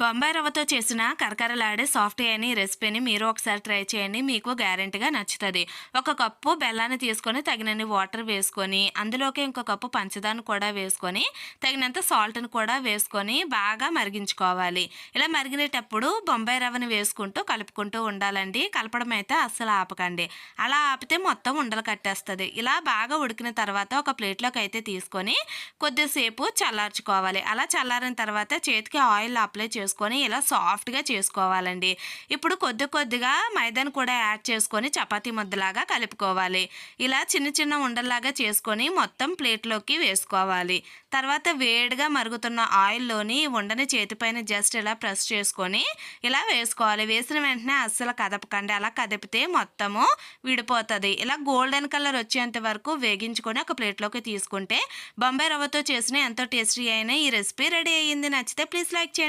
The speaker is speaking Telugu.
బొంబాయి రవ్వతో చేసిన కరకరలాడే సాఫ్ట్ అయిన ఈ రెసిపీని మీరు ఒకసారి ట్రై చేయండి. మీకు గ్యారెంటీగా నచ్చుతుంది. ఒక కప్పు బెల్లాన్ని తీసుకొని తగినన్ని వాటర్ వేసుకొని అందులోకి ఇంకో కప్పు పంచదాన్ని కూడా వేసుకొని తగినంత సాల్ట్ని కూడా వేసుకొని బాగా మరిగించుకోవాలి. ఇలా మరిగినేటప్పుడు బొంబాయి రవ్వని వేసుకుంటూ కలుపుకుంటూ ఉండాలండి. కలపడం అయితే అస్సలు ఆపకండి. అలా ఆపితే మొత్తం ఉండలు కట్టేస్తుంది. ఇలా బాగా ఉడికిన తర్వాత ఒక ప్లేట్లోకి అయితే తీసుకొని కొద్దిసేపు చల్లార్చుకోవాలి. అలా చల్లారిన తర్వాత చేతికి ఆయిల్ అప్లై చేసుకొని ఇలా సాఫ్ట్గా చేసుకోవాలండి. ఇప్పుడు కొద్ది కొద్దిగా మైదాను కూడా యాడ్ చేసుకొని చపాతీ ముద్దలాగా కలుపుకోవాలి. ఇలా చిన్న చిన్న ఉండల్లాగా చేసుకొని మొత్తం ప్లేట్లోకి వేసుకోవాలి. తర్వాత వేడిగా మరుగుతున్న ఆయిల్లోని ఉండని చేతిపైన జస్ట్ ఇలా ప్రెస్ చేసుకొని ఇలా వేసుకోవాలి. వేసిన వెంటనే అస్సలు కదపకండి. అలా కదిపితే మొత్తము విడిపోతుంది. ఇలా గోల్డెన్ కలర్ వచ్చేంత వరకు వేగించుకొని ఒక ప్లేట్లోకి తీసుకుంటే బొంబాయి రవ్వతో చేసిన ఎంతో టేస్టీ అయిన ఈ రెసిపీ రెడీ అయ్యింది. నచ్చితే ప్లీజ్ లైక్ చేయండి.